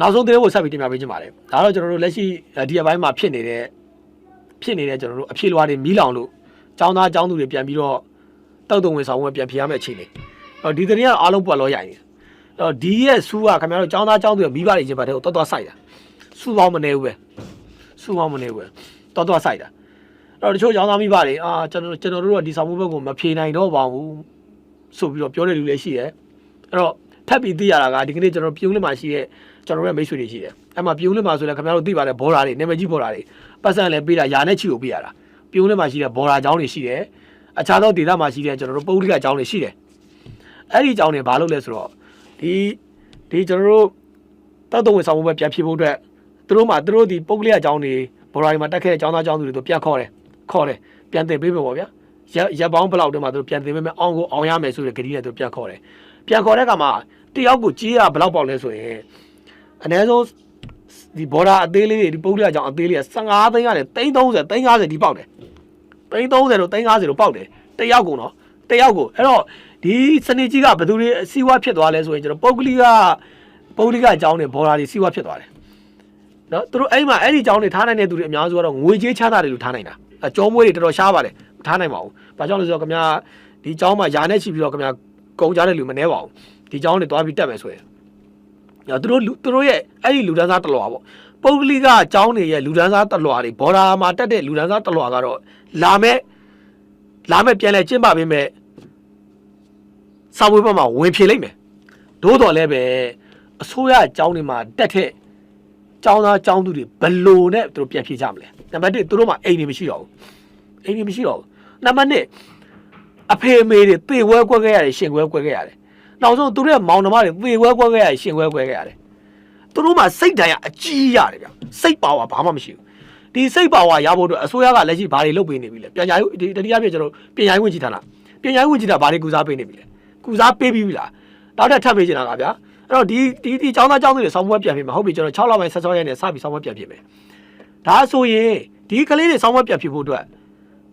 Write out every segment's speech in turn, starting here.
နောက်ဆုံးသတင်းကိုဆက်ပြီးတင်ပြပေးချင်ပါတယ်ဒါတော့ကျွန်တော်တို့လက်ရှိဒီအပိုင်းမှာဖြစ်နေတဲ့ဖြစ်နေတဲ့ကျွန်တော်တို့အဖြေလွှာတွေမီးလောင်လို့ចောင်းသားចောင်းသူတွေပြန်ပြီးတော့တောက်တုံဝင်ဆောင်ဝင်ပြန်ဖြေရမယ့်အခြေအနေအဲ့တော့ဒီသတင်းကအားလုံးပွက်လို့ရရင်အဲ့တော့ဒီရဲ့စူးကခင်ဗျားတို့ចောင်းသားចောင်းသူတွေမိဘတွေချင်းပတ်တဲ့ကိုတော်တော်ဆိုင်တာစူးပေါင်းမနေဘူးပဲစူးပေါင်းမနေဘူးပဲတော်တော်ဆိုင်တာအဲ့တော့တချို့ចောင်းသားမိဘတွေအာကျွန်တော်ကျွန်တော်တို့ကဒီဆောင်မှုဘက်ကိုမဖြေနိုင်တော့ပါဘူးဆိုပြီးတော့ပြောတဲ့လူလည်းရှိတယ်အဲ့တော့ထ ပ်ပြီးသိရတာကဒီကနေ့ကျွန်တော်ပြုံးလေးမှာရှိတဲ့ကျွန်တော်တို့ရဲ့မိတ်ဆွေတွေရှိတယ်အဲ့မှာပြုံးလေးမှာဆိုလည်းခင်ဗျားတို့သိပါတယ်ဘော်ဓာတွေနာမည်ကြီးဘော်ဓာတွေပတ်စံလည်းပေးတာယာနဲ့ချီကိုပေးရတာပြုံးလေးမှာရှိတဲ့ဘော်ဓာကျောင်းတွေရှိတယ်အခြားသောဒေသမှာရှိတဲ့ကျွန်တော်တို့ပုဂ္ဂလိကကျောင်းတွေရှိတယ်အဲ့ဒီကျောင်းတွေဘာလုပ်လဲဆိုတော့ဒီဒီကျွန်တော်တို့တောက်တုံဝင်ဆောင်မှုပဲပြန်ဖြေဖို့အတွက်သူတို့မှသူတို့ဒီပုဂ္ဂလိကကျောင်းတွေဘော်ဓာတွေမှာတက်ခဲ့တဲ့ကျောင်းသားကျောင်းသူတွေတို့ပြန်ခေါ်တယ်ခေါ်တယ်ပြန်တင်ပေးမယ်ပေါ့ဗျာရက်ရက်ပေါင်းဘယ်လောက်တည်းမှာသူတို့ပြန်တင်ပေးမယ်အောင်ကိုအောင်ရမယ်ဆိုတဲ့ဂရီနဲ့သူတို့ပြန်ခေါ်တယ်ပြန်ခေါ်တဲ့အခါမှာ တယောက်ကိုကြီးရဘယ်လောက်ပေါက်လဲဆိုရင်အနည်းဆုံးဒီဘော်ဒါအသေးလေးတွေဒီပုဂ္ဂလိကကျောင်းအသေးလေးက15သိန်းရတယ်330 350ဒီပေါက်တယ်330တို့350တို့ပေါက်တယ်တယောက်ကိုနော်တယောက်ကိုအဲ့တော့ဒီစနေကြီးကဘယ်သူတွေအစည်းအဝါးဖြစ်သွားလဲဆိုရင်ကျွန်တော်ပုဂ္ဂလိကပုဂ္ဂလိကကျောင်းတွေဘော်ဒါတွေစီးဝါးဖြစ်သွားတယ်နော်သူတို့အဲ့မှာအဲ့ဒီကြောင်းတွေထားနိုင်တဲ့သူတွေအများစုကတော့ငွေကြေးချတာတွေလို့ထားနိုင်တာအကျောမွေးတွေတော်တော်ရှားပါတယ်မထားနိုင်ပါဘူး။ဘာကြောင့်လဲဆိုတော့ခင်ဗျာဒီကြောင်းမှာယာနဲ့ချီပြီးတော့ခင်ဗျာကုန်ကြတဲ့လူမနှဲပါဘူး။ ဒီကြောင်းတွေတွားပြီးတက်မယ်ဆိုရင်နော်သူတို့လူသူတို့ရဲ့အဲ့ဒီလူဒန်းစားတလွာပေါ့ပုဂ္ဂလိကအကြောင်းတွေရဲ့လူဒန်းစားတလွာတွေဘော်ဒါမှာတက်တဲ့လူဒန်းစားတလွာကတော့လာမဲ့လာမဲ့ပြန်လဲကျင့်ပါပေးမဲ့စာဝေးဘက်မှာဝင်ဖြေလိုက်မယ်။သို့တော်လည်းပဲအစိုးရအကြောင်းတွေမှာတက်တဲ့ကျောင်းသားကျောင်းသူတွေဘယ်လိုနဲ့သူတို့ပြန်ဖြေကြမလဲနံပါတ်1သူတို့မှာအိမ်တွေမရှိတော့ဘူးအိမ်တွေမရှိတော့ဘူးနံပါတ်2အဖေအမေတွေသေဝဲကွက်ခဲ့ရတယ်ရှင်ကွဲကွက်ခဲ့ရတယ် နောက်ဆုံးသူတို့ရဲ့မောင်နှမတွေသေဝဲကွက်ခဲ့ရတယ်ရှင်ကွဲကွက်ခဲ့ရတယ်သူတို့မှာစိတ်ဓာတ်ရအကြီးရတယ်ဗျစိတ်ပါဝါဘာမှမရှိဘူးဒီစိတ်ပါဝါရဖို့အတွက်အစိုးရကလက်ရှိဘာတွေလုပ်ပေးနေပြီလဲပညာရေးဒီတတိယပြည့်ကျွန်တော်ပညာရေးဝန်ကြီးဌာနပညာရေးဝန်ကြီးဌာနဘာတွေကူစားပေးနေပြီလဲကူစားပေးပြီးပြီလားနောက်ထပ်ထပ်ပေးချင်တာကဗျာအဲ့တော့ဒီဒီဒီចောင်းသားចောင်းသူတွေဆောင်းပွဲပြန်ပြင်မှာဟုတ်ပြီကျွန်တော်6လပိုင်း16ရက်နေ့စပြီးဆောင်းပွဲပြန်ပြင်မယ်ဒါဆိုရင်ဒီကလေးတွေဆောင်းပွဲပြန်ပြင်ဖို့အတွက်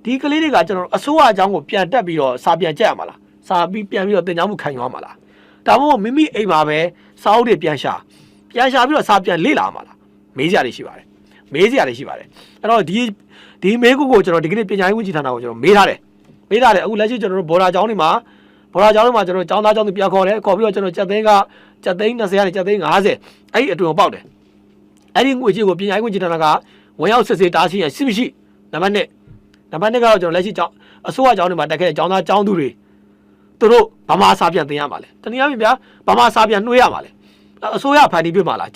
ဒီကလေးတွေကကျွန်တော်အစိုးရအကြောင်းကိုပြန်တက်ပြီးတော့စာပြန်ကြက်ရမှာလားစာပြီးပြန်ပြီးတော့တင် जा မှုခံယူရမှာလား ဒါမှမဟုတ်မိမိအိမ်မှာပဲစာအုပ်တွေပြန်ရှာပြန်ရှာပြီးတော့စာပြန်လေ့လာမှာလားမေးစရာတွေရှိပါတယ်မေးစရာတွေရှိပါတယ်အဲ့တော့ဒီဒီမေးခွန်းကိုကျွန်တော်ဒီကနေ့ပညာရေးဝန်ကြီးဌာနကိုကျွန်တော်မေးထားတယ်မေးထားတယ်အခုလက်ရှိကျွန်တော်တို့ဘော်ဒါကျောင်းတွေမှာဘော်ဒါကျောင်းတွေမှာကျွန်တော်ကျောင်းသားကျောင်းသူပြန်ခေါ်တယ်ခေါ်ပြီးတော့ကျွန်တော်စက်သိန်းကစက်သိန်း20ကနေစက်သိန်း50အဲ့ဒီအတွင်းကိုပေါက်တယ်အဲ့ဒီငွေကြေးကိုပညာရေးဝန်ကြီးဌာနကဝင်ရောက်စစ်ဆေးတားဆီးရရှိမရှိနံပါတ်1နံပါတ်2ကတော့ကျွန်တော်လက်ရှိကျောင်းအစိုးရကျောင်းတွေမှာတက်ခဲ့တဲ့ကျောင်းသားကျောင်းသူတွေ သူတို့ဗမာစာပြန်သင်ရမှာလဲတနည်းအားဖြင့်ဗျာဗမာစာပြန်နှွှေးရမှာလဲအစိုးရဖန်တီးပြမှာလား